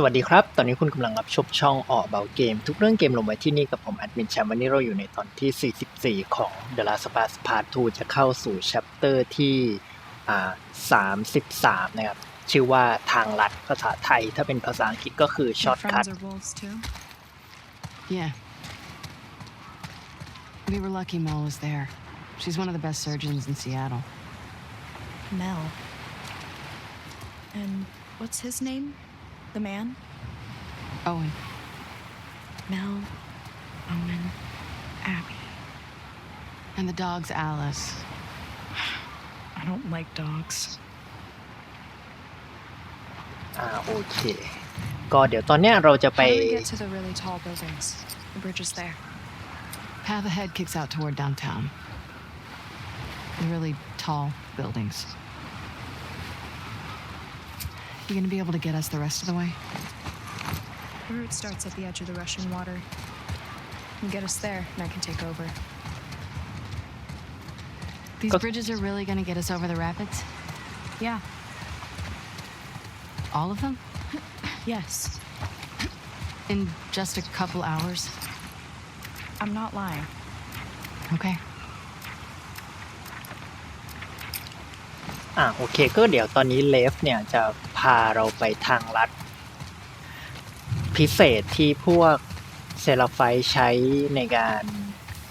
สวัสดีครับ ตอนนี้คุณกำลังรับชมช่องออกเบาเกม ทุกเรื่องเกมลงไว้ที่นี่กับผมแอดมินแชมป์วันนี้เราอยู่ในตอนที่ 44 ของ The Last of Us Part 2 จะเข้าสู่ chapter ที่อ่า33 นะครับ ชื่อว่าทางลัดภาษาไทย ถ้าเป็นภาษาอังกฤษก็คือ Your shortcut friends are wolves too? Yeah. We were lucky Mel was there. She's one of the best surgeons in Seattle. Mel. And what's his name? The man? Owen. Mel, Owen, Abby. And the dog's Alice. I don't like dogs. อ่าโอเค ก็เดี๋ยวตอนเนี้ยเราจะไป How do we get to the really tall buildings? The bridge is there. Path ahead kicks out toward downtown. The really tall buildings. You gonna be able to get us the rest of the way? The route starts at the edge of the rushing water. You get us there, and I can take over. These Go- bridges are really gonna get us over the rapids? Yeah. All of them? Yes. In just a couple hours? I'm not lying. Okay. อ่าโอเคก็เดี๋ยวตอนนี้เลฟเนี่ยจะ พาเราไปทางลัด พิเศษที่พวกเซลไฟใช้ในการ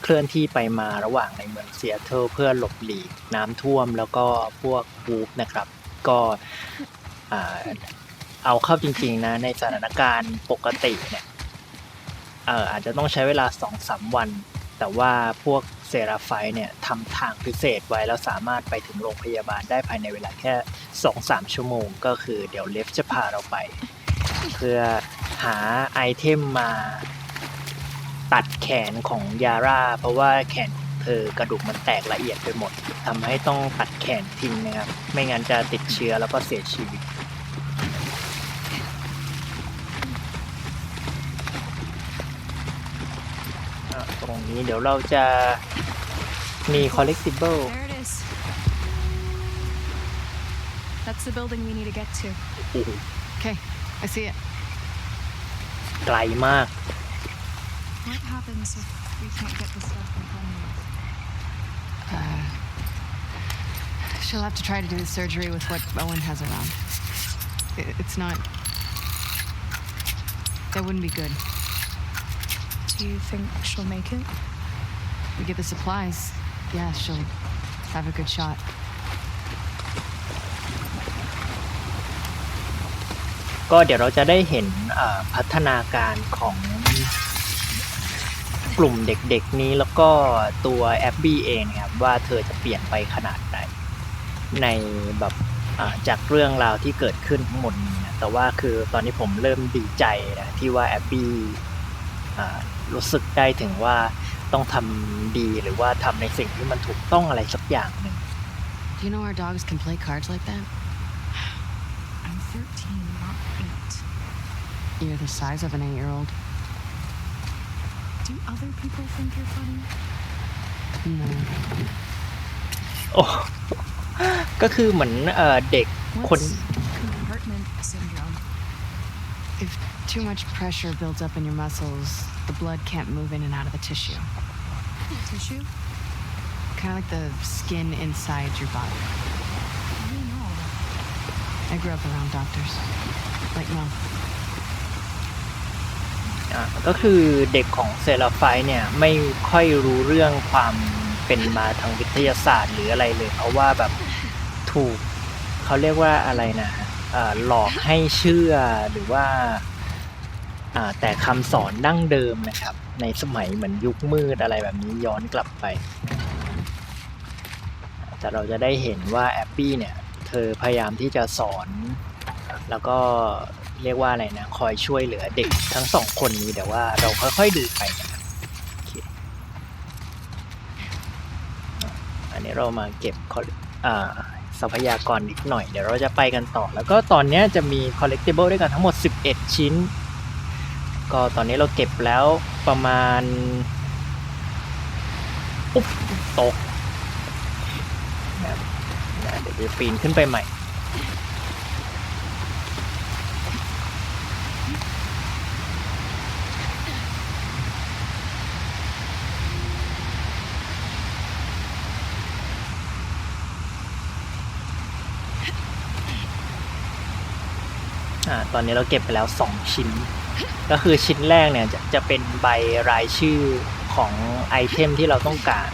เคลื่อนที่ไปมาระหว่างในเมืองเซียเทิลเพื่อหลบหลีกน้ำท่วมแล้วก็พวกวูฟนะครับ ก็เอาเข้าจริงๆนะในสถานการณ์ปกติเนี่ยเอ่ออาจจะต้องใช้เวลาสองสามวัน แต่ว่าพวก เซราไฟเนี่ยทำทางพิเศษไว้แล้วสามารถไปถึงโรงพยาบาลได้ภายในเวลาแค่ 2-3 ชั่วโมง ก็คือเดี๋ยวเลฟจะพาเราไป เพื่อหาไอเทมมาตัดแขนของยาร่า เพราะว่าแขนเธอกระดูกมันแตกละเอียดไปหมดทำให้ต้องตัดแขนทิ้งนะครับ ไม่งั้นจะติดเชื้อแล้วก็เสียชีวิต ตรงนี้เดี๋ยวเราจะมี collectible There it is. That's the building we need to get to. โอ้โห Okay, I see it. ไกลมาก What happens if we can't get the stuff we're coming with? Uh, she'll have to try to do the surgery with what Owen has around. I- It's not. That wouldn't be good. Do you think she'll make it? We get the supplies. Yeah, she'll have a good shot. ก็เดี๋ยวเราจะได้เห็นเอ่อพัฒนาการของกลุ่มเด็กๆนี้แล้วก็ตัวแอบบี้เองนะครับว่าเธอจะเปลี่ยนไปขนาดไหน ในแบบอ่าจากเรื่องราวที่เกิดขึ้นทั้งหมดนี้นะแต่ว่าคือตอนนี้ผมเริ่มดีใจนะที่ว่าแอบบี้อ่า รู้สึกได้ถึงว่าต้องทำดีหรือว่าทำในสิ่งที่มันถูกต้องอะไรสักอย่างหนึ่ง Do you know our dogs can play cards like that? I'm 13, not 8. You're the size of an eight-year-old. Do other people think you're funny? No. โอ้ก็คือเหมือนเอ่อเด็กคน What's compartment syndrome? If too much pressure builds up in your muscles, the blood can't move in and out of the tissue. Tissue? Kind of like the skin inside your body. I don't know. I grew up around doctors. Like Mel. อ่าก็คือเด็กของเซราไฟเนี่ยไม่ค่อยรู้เรื่องความเป็นมาทางวิทยาศาสตร์หรืออะไรเลย เพราะว่าแบบถูกเขาเรียกว่าอะไรนะอ่าหลอกให้เชื่อหรือว่าอ่า แต่คำสอนดั้งเดิมนะครับ ในสมัยเหมือนยุคมืดอะไรแบบนี้ย้อนกลับไป แต่เราจะได้เห็นว่าแอปปี้เนี่ย เธอพยายามที่จะสอน แล้วก็เรียกว่าอะไรนะ คอยช่วยเหลือเด็กทั้งสองคนนี้แต่ว่าเราค่อยๆดูไปนะอันนี้เรามาเก็บ coll- อ่าทรัพยากรนิดหน่อย เดี๋ยวเราจะไปกันต่อ แล้วก็ตอนนี้จะมี collectible ด้วยกันทั้งหมด 11 ชิ้น ก็ตอนนี้เราเก็บแล้วประมาณปุ๊บตกนะครับนะเดี๋ยวจะปีนขึ้นไปใหม่ อ่าตอนนี้เราเก็บไปแล้วสองชิ้น ก็คือชิ้นแรกเนี่ยจะจะเป็นใบรายชื่อของไอเทมที่เราต้องการ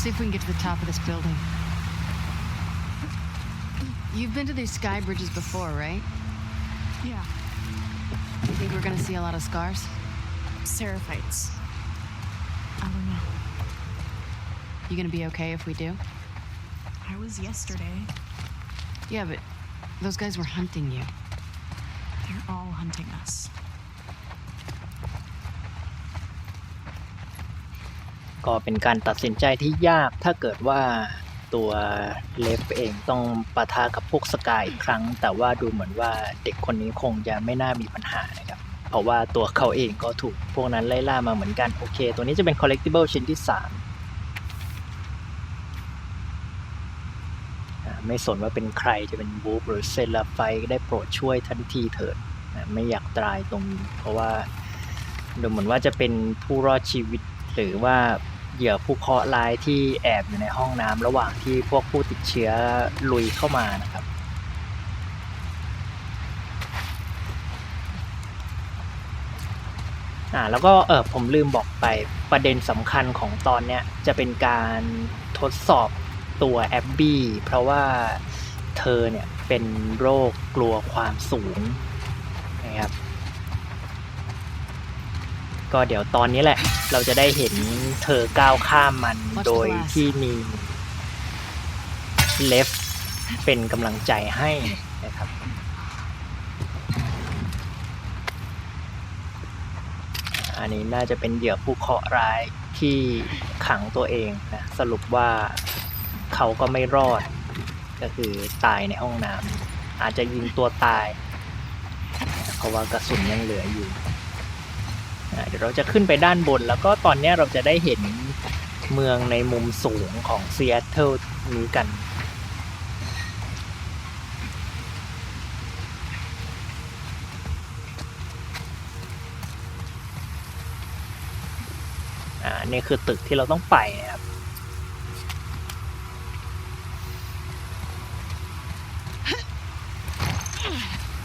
See if we can get to the top of this building. You've been to these sky bridges before, right? Yeah. You think we're gonna see a lot of scars? Seraphites. I don't know. You gonna be okay if we do? I was yesterday. Yeah, but those guys were hunting you. They're all hunting us. ก็เป็นการตัดสินใจที่ยากถ้าเกิดว่าตัวเลฟเองต้องปะทะกับพวกสกายอีกครั้ง แต่ว่าดูเหมือนว่าเด็กคนนี้คงจะไม่น่ามีปัญหานะครับ เพราะว่าตัวเขาเองก็ถูกพวกนั้นไล่ล่ามาเหมือนกัน โอเค ตัวนี้จะเป็น collectible ชิ้นที่ 3 ไม่สนว่าเป็นใครจะเป็นบูฟหรือเซลาไฟได้โปรดช่วยทันทีเถิดไม่อยากตายตรงนี้ เพราะว่าดูเหมือนว่าจะเป็นผู้รอดชีวิต หรือว่าเหยื่อผู้เคราะห์ร้ายที่แอบอยู่ในห้องน้ำระหว่างที่พวกผู้ติดเชื้อลุยเข้ามานะครับ อ่าแล้วก็เออผมลืมบอกไปประเด็นสำคัญของตอนเนี้ยจะเป็นการทดสอบตัวแอบบี้เพราะว่าเธอเนี่ยเป็นโรคกลัวความสูงนะครับก็เดี๋ยวตอนนี้แหละ เราจะได้เห็นเธอก้าวข้ามมันโดยที่มีเลฟเป็นกำลังใจให้นะครับ อันนี้น่าจะเป็นเหยื่อผู้เคราะห์ร้ายที่ขังตัวเองนะสรุปว่าเขาก็ไม่รอด ก็คือตายในห้องน้ำอาจจะยิงตัวตาย เพราะว่ากระสุนยังเหลืออยู่เดี๋ยวเราจะขึ้นไปด้านบน แล้วก็ตอนนี้เราจะได้เห็นเมืองในมุมสูงของซีแอตเทิลนี้กัน นี่คือตึกที่เราต้องไปนะครับ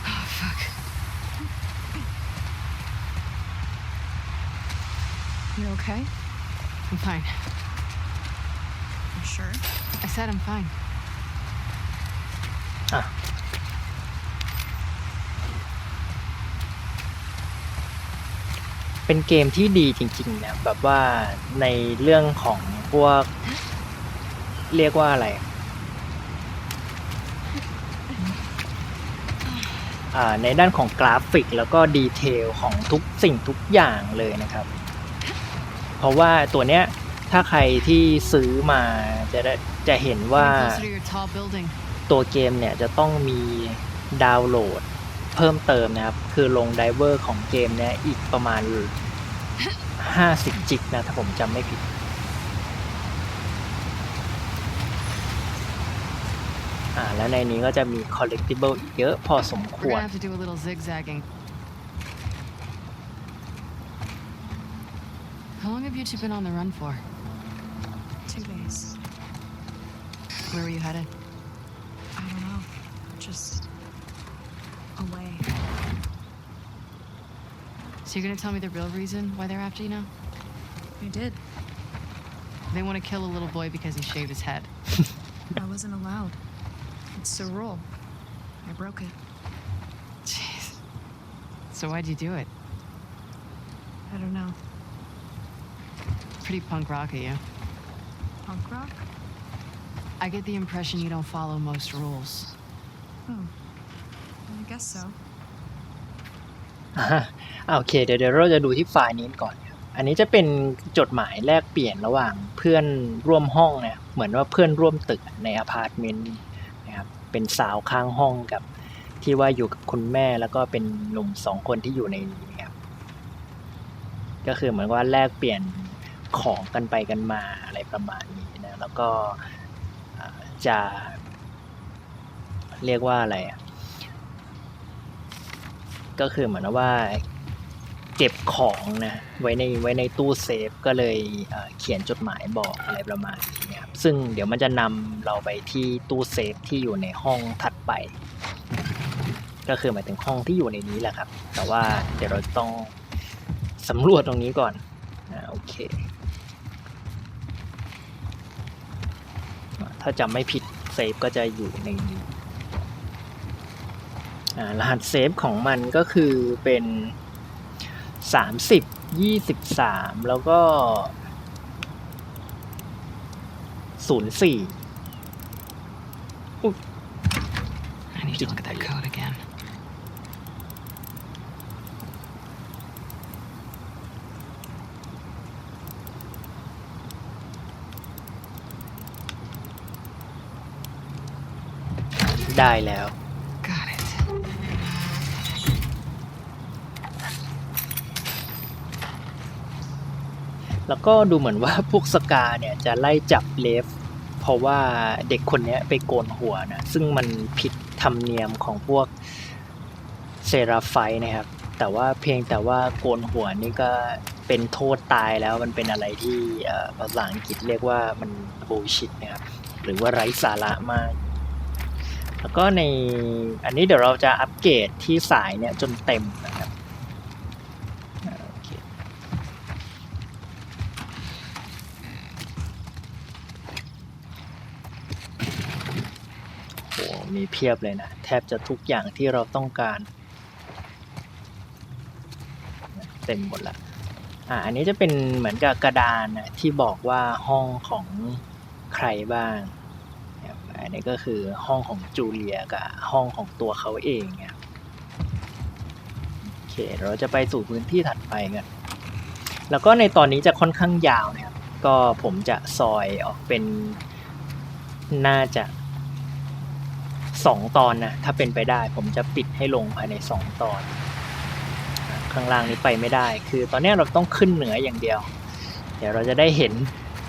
Oh, fuck. You okay? I'm fine. You sure? I said I'm fine. อะ เป็นเกมที่ดีจริงๆนะแบบว่าในเรื่องของพวก เรียกว่าอะไร อ่า ในด้านของกราฟิกแล้วก็ดีเทลของทุกสิ่งทุกอย่างเลยนะครับ เพราะว่าตัวเนี้ยถ้าใครที่ซื้อมาจะได้จะเห็นว่าตัวเกมเนี่ยจะต้องมีดาวน์โหลด เพิ่มเติมนะครับ คือลงไดเวอร์ของเกมเนี่ยอีกประมาณ 50 จิกนะ ถ้าผมจำไม่ผิด อ่า แล้วในนี้ก็จะมี collectible อีกเยอะพอสม We're ควร gonna have to do a little zigzagging. How long have you two been on the run for? Two days. Where were you headed? I don't know. Just away. So you're gonna tell me the real reason why they're after you now? I did. They want to kill a little boy because he shaved his head. I wasn't allowed. It's the rule. I broke it. Jeez. So why'd you do it? I don't know. Pretty punk rock of you. Punk rock? I get the impression you don't follow most rules. Oh. Guess so. อ่าโอเค เดี๋ยวเดี๋ยวเราจะดูที่ไฟล์นี้ก่อนครับอันนี้จะเป็นจดหมายแลกเปลี่ยนระหว่างเพื่อนร่วมห้องเนี่ยเหมือนว่าเพื่อนร่วมตึกในอพาร์ตเมนต์นะครับเป็นสาวข้างห้องกับที่ว่าอยู่กับคุณแม่แล้วก็เป็นหนุ่มสองคนที่อยู่ในนี้ครับก็คือเหมือนว่าแลกเปลี่ยนของกันไปกันมาอะไรประมาณนี้นะแล้วก็จะเรียกว่าอะไรอะ ก็คือเหมือนว่าเก็บของนะไว้ในไว้ในตู้เซฟก็เลยเขียนจดหมายบอกอะไรประมาณนี้ครับซึ่งเดี๋ยวมันจะนำเราไปที่ตู้เซฟที่อยู่ในห้องถัดไป ก็คือหมายถึงห้องที่อยู่ในนี้แหละครับ แต่ว่าเดี๋ยวเราต้องสำรวจตรงนี้ก่อนอ่าโอเค ถ้าจำไม่ผิดเซฟก็จะอยู่ในนี้ รหัสเซฟของมันก็คือเป็นสามสิบยี่สิบสามแล้วก็ศูนย์สี่ I need to look at that code again. ได้แล้ว แล้วก็ดูเหมือนว่าพวกสกาเนี่ยจะไล่จับเลฟ เพราะว่าเด็กคนนี้ไปโกนหัวนะ ซึ่งมันผิดธรรมเนียมของพวกเซราไฟนะครับ แต่ว่าเพียงแต่ว่าโกนหัวนี่ก็เป็นโทษตายแล้วมันเป็นอะไรที่ภาษาอังกฤษเรียกว่ามันบูชิตนะครับ หรือว่าไร้สาระมาก แล้วก็ในอันนี้เดี๋ยวเราจะอัปเกรดที่สายเนี่ยจนเต็มนะครับอ่าโอเค โอ้โห มีเพียบเลยนะ แทบจะทุกอย่างที่เราต้องการ เต็มหมดละอ่าอันนี้จะเป็นเหมือนกับกระดานนะที่บอกว่าห้องของใครบ้างอันนี้ก็คือห้องของจูเลียกับห้องของตัวเขาเองครับโอเคเราจะไปสู่พื้นที่ถัดไปกันแล้วก็ในตอนนี้จะค่อนข้างยาวนะครับก็ผมจะซอยออกเป็นน่าจะ สองตอนนะ ถ้าเป็นไปได้ ผมจะปิดให้ลงภายในสองตอนอะข้างล่างนี้ไปไม่ได้ คือตอนนี้เราต้องขึ้นเหนืออย่างเดียว เดี๋ยวเราจะได้เห็น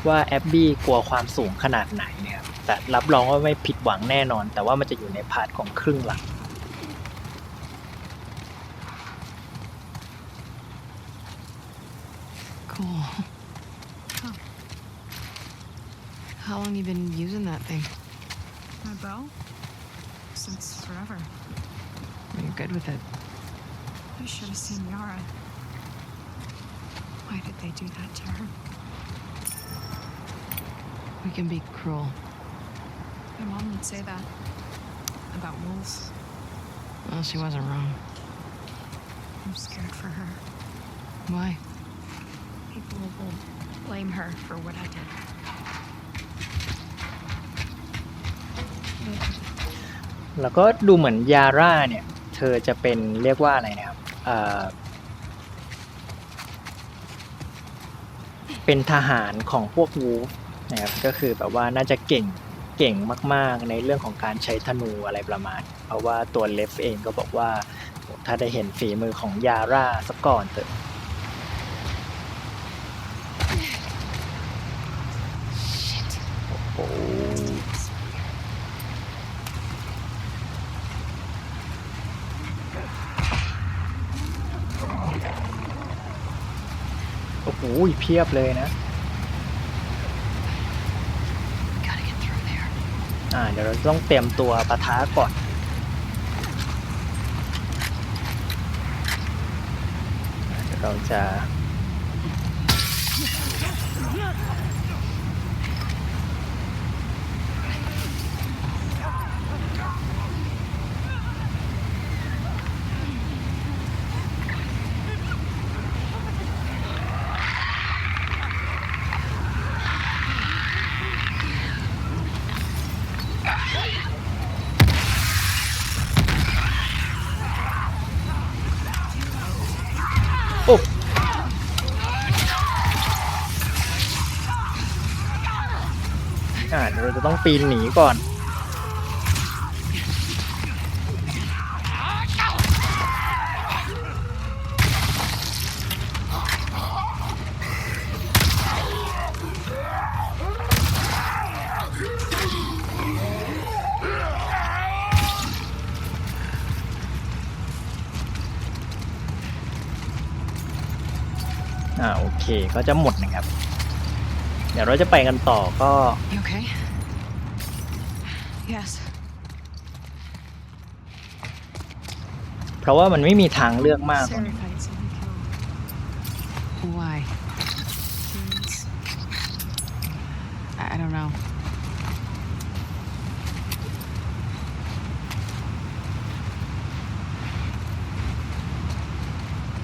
ว่าแอบบี้กลัวความสูงขนาดไหนเนี่ยครับแต่รับรองว่าไม่ผิดหวังแน่นอน แต่ว่ามันจะอยู่ในพาร์ทของครึ่งหลัง Cool. Huh. How long you been using that thing? My bow? Since forever. You're good with it. I should have seen Yara. Why did they do that to her? We can be cruel. My mom would say that. About wolves. Well, she wasn't wrong. I'm scared for her. Why? People will blame her for what I did. แล้วก็ดูเหมือนยาร่าเนี่ย เธอจะเป็นเรียกว่าอะไรนะครับเป็นทหารของพวกวูฟนะครับก็คือแบบว่าน่าจะเก่งเก่งมาก ๆ ในเรื่องของการใช้ธนูอะไรประมาณ เพราะว่าตัวเลฟเองก็บอกว่า ถ้าได้เห็นฝีมือของยาร่าสักก่อนเถอะ Shit. โอ้โหโอ้โห เพียบเลยนะ Gotta get through there. อ่า เดี๋ยวเราต้องเตรียมตัวปะทะก่อน เดี๋ยวเราจะ โอ้อ่าเดี๋ยวเรา จะต้องปีนหนีก่อน อ่าโอเคก็จะหมดนะครับ เดี๋ยวเราจะไปกันต่อก็ You okay? Yes. เพราะว่ามันไม่มีทางเลือกมากตรงนี้ Seraphites only kill Why? humans. I, I don't know.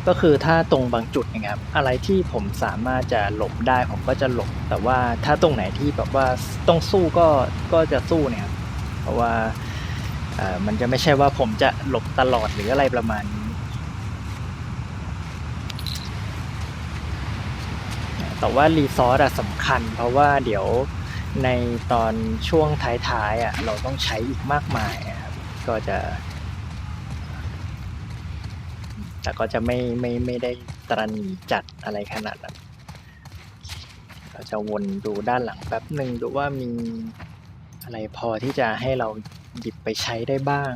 ก็คือถ้าตรงบางจุดนะครับอะไรที่ผมสามารถจะหลบได้ผมก็จะหลบ แต่ว่าถ้าตรงไหนที่แบบว่าต้องสู้ก็ก็จะสู้เนี่ยครับ เพราะว่าเอ่อมันจะไม่ใช่ว่าผมจะหลบตลอดหรืออะไรประมาณนี้ แต่ว่ารีซอสอะสำคัญ เพราะว่าเดี๋ยวในตอนช่วงท้ายๆอะเราต้องใช้อีกมากมายอะครับก็จะ แต่ก็จะไม่ไม่ไม่ได้ตรณีจัดอะไรขนาดนั้นเราจะวนดูด้านหลังแป๊บหนึ่งดูว่ามี อะไรพอที่จะให้เราหยิบไปใช้ได้บ้าง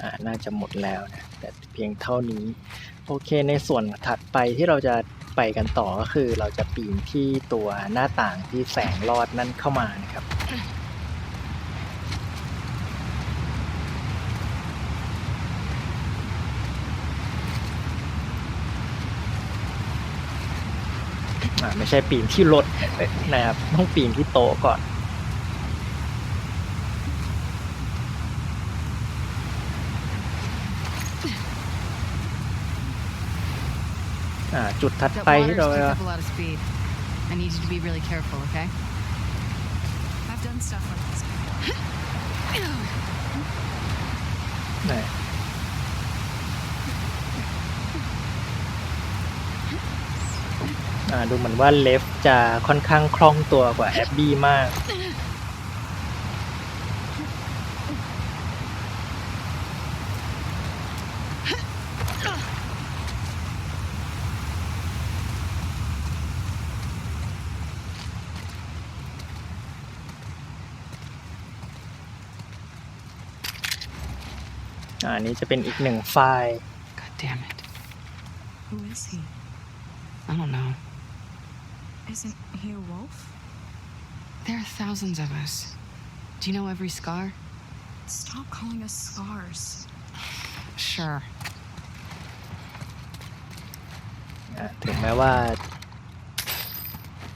อ่าน่าจะหมดแล้วนะ แต่เพียงเท่านี้ โอเคในส่วนถัดไปที่เราจะไปกันต่อก็คือเราจะปีนที่ตัวหน้าต่างที่แสงลอดนั่นเข้ามานะครับ ไม่ใช่ปีนที่รถนะครับ ต้องปีนที่โต๊ะก่อนอ่าจุดถัด That ไป water's ที่เรา picked up a lot of speed. I need you to be really careful, okay? I've done stuff like this. ไหนอ่า ดูเหมือนว่าเลฟจะค่อนข้างคล่องตัวกว่าแอบบี้มาก อันนี้จะเป็นอีกหนึ่งไฟล์ God damn it. Who is he? I don't know. Isn't he a wolf? There are thousands of us. Do you know every scar? Stop calling us scars. Sure. อะถึงแม้ว่า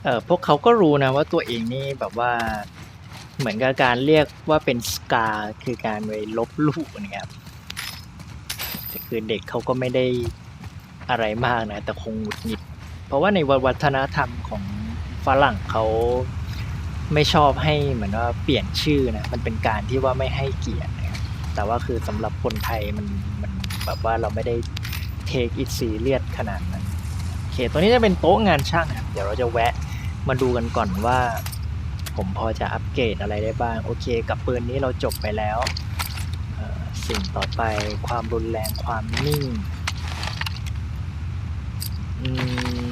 เออพวกเขาก็รู้นะว่าตัวเองนี่แบบว่า เหมือนกับการเรียกว่าเป็นสกาคือการไปลบลู่นะครับแต่คือเด็กเขาก็ไม่ได้อะไรมากนะ แต่คงหงุดหงิด เพราะว่าในวัฒนธรรมของฝรั่งเขาไม่ชอบให้เหมือนว่าเปลี่ยนชื่อนะมันเป็นการที่ว่าไม่ให้เกียรตินะแต่ว่าคือสำหรับคนไทยมันมันแบบว่าเราไม่ได้ take it serious ขนาดนั้นโอเคตัวนี้จะเป็นโต๊ะงานช่างครับเดี๋ยวเราจะแวะมาดูกันก่อนว่า ผมพอจะอัปเกรดอะไรได้บ้าง โอเค กับปืนนี้เราจบไปแล้ว สิ่งต่อไปความรุนแรงความนิ่ง อืม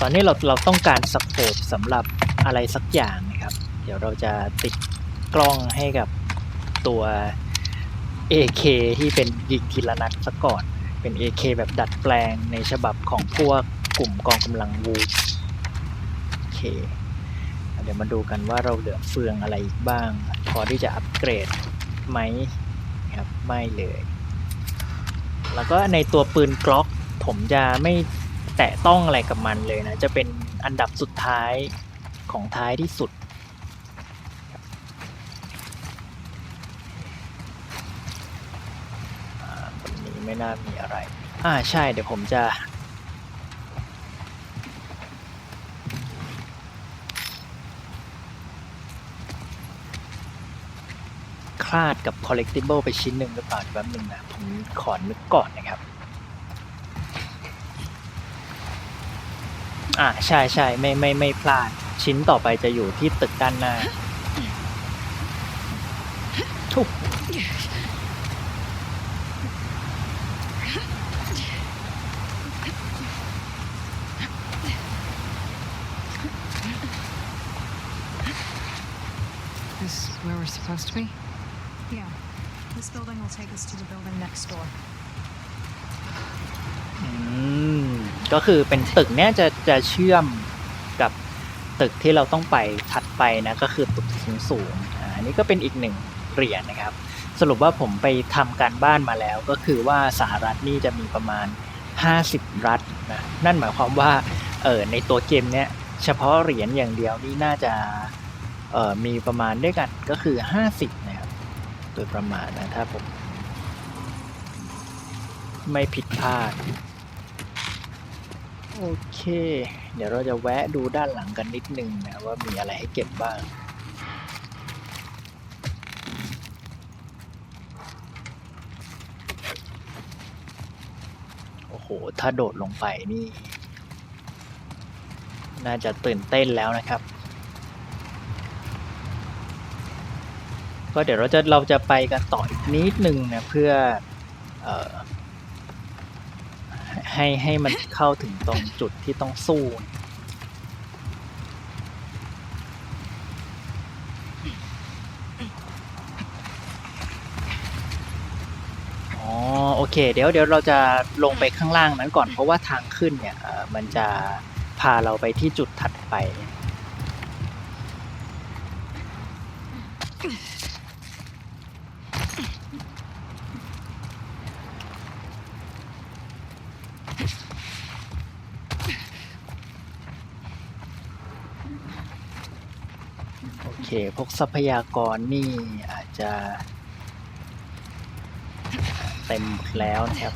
ตอนนี้เราเราต้องการสโคปสำหรับอะไรสักอย่างนะครับ เดี๋ยวเราจะติดกล้องให้กับตัว AK ที่เป็นยิงทีละนัดซะก่อน เป็น AK แบบดัดแปลงในฉบับของพวกกลุ่มกองกำลังวูฟโอเค เดี๋ยวมาดูกันว่าเราเหลือเฟืองอะไรอีกบ้าง พอที่จะอัปเกรดไหมครับไม่เลย แล้วก็ในตัวปืนกล็อกผมจะไม่แตะต้องอะไรกับมันเลยนะ จะเป็นอันดับสุดท้ายของท้ายที่สุดอ่าบนนี้ไม่น่ามีอะไร อ่าใช่เดี๋ยวผมจะ คลาดกับ collectible ไปชิ้นหนึ่งหรือเปล่าแป๊บนึงนะ ผมขอนึกก่อนนะครับ อ่าใช่ใช่ไม่ไม่ไม่พลาด ชิ้นต่อไปจะอยู่ที่ตึกด้านหน้าทุก This where we're supposed to be? Yeah. This building will take us to the building next door. อืมก็คือเป็นตึกเนี้ยจะจะเชื่อมกับตึกที่เราต้องไปถัดไปนะก็คือตึกสูงสูงอันนี้ก็เป็นอีกหนึ่งเหรียญนะครับ สรุปว่าผมไปทำการบ้านมาแล้วก็คือว่าสหรัฐนี่จะมีประมาณ 50 รัฐนะนั่นหมายความว่าเออในตัวเกมเนี้ยเฉพาะเหรียญอย่างเดียวนี่น่าจะเออมีประมาณด้วยกันก็คือ 50นะครับโดยประมาณนะถ้าผม ไม่ผิดพลาด โอเค เดี๋ยวเราจะแวะดูด้านหลังกันนิดนึงนะว่ามีอะไรให้เก็บบ้างโอ้โห ถ้าโดดลงไปนี่ น่าจะตื่นเต้นแล้วนะครับ ก็เดี๋ยวเราจะเราจะไปกันต่ออีกนิดนึงนะเพื่อเออ ให้ให้มันเข้าถึงตรงจุดที่ต้องสู้ อ๋อ โอเค เดี๋ยวเดี๋ยวเราจะลงไปข้างล่างนั้นก่อน เพราะว่าทางขึ้นเนี่ยเออมันจะพาเราไปที่จุดถัดไป พวกทรัพยากรนี่อาจจะเต็มหมดแล้วนะครับ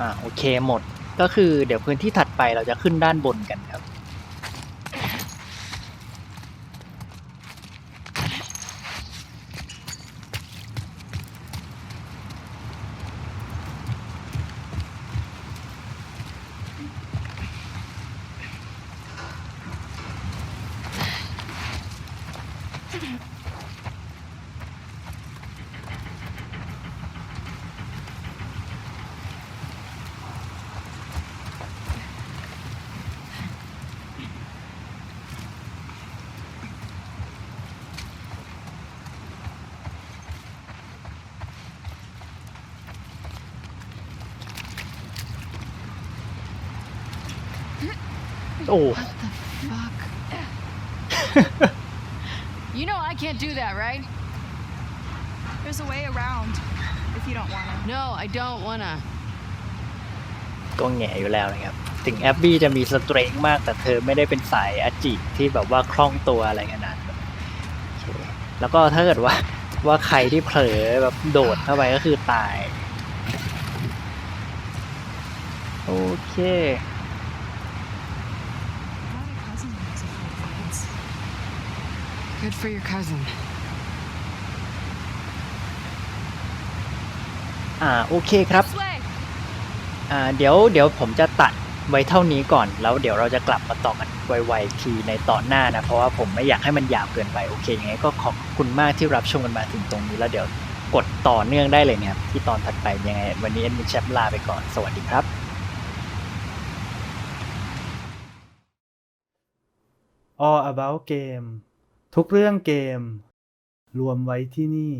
อ่าโอเคหมด ก็คือเดี๋ยวพื้นที่ถัดไปเราจะขึ้นด้านบนกันครับ โอ้ What the fuck? you know I can't do that, right? There's a way around if you don't want to. No, I don't wanna. ก็แง่อยู่แล้วนะครับ ถึงแอบบี้จะมีสเตรงมาก แต่เธอไม่ได้เป็นสายอาจิที่แบบว่าคล่องตัวอะไรขนาดนั้นโอเคแล้วก็ถ้าเกิดว่าว่าใครที่เผลอแบบโดดเข้าไปก็คือตาย โอเค I had a cousin who was afraid of heights. Good for your cousin. อ่าโอเคครับ This way! อ่าเดี๋ยวเดี๋ยวผมจะตัดไว้เท่านี้ก่อน แล้วเดี๋ยวเราจะกลับมาต่อกันไวๆอีกทีในตอนหน้านะ เพราะว่าผมไม่อยากให้มันยาวเกินไปโอเคยังไงก็ขอบคุณมากที่รับชมกันมาถึงตรงนี้แล้วเดี๋ยวกดต่อเนื่องได้เลยนะครับที่ตอนถัดไปยังไง วันนี้เอ็นมินแชปลาไปก่อนสวัสดีครับ All About Game ทุกเรื่องเกม รวมไว้ที่นี่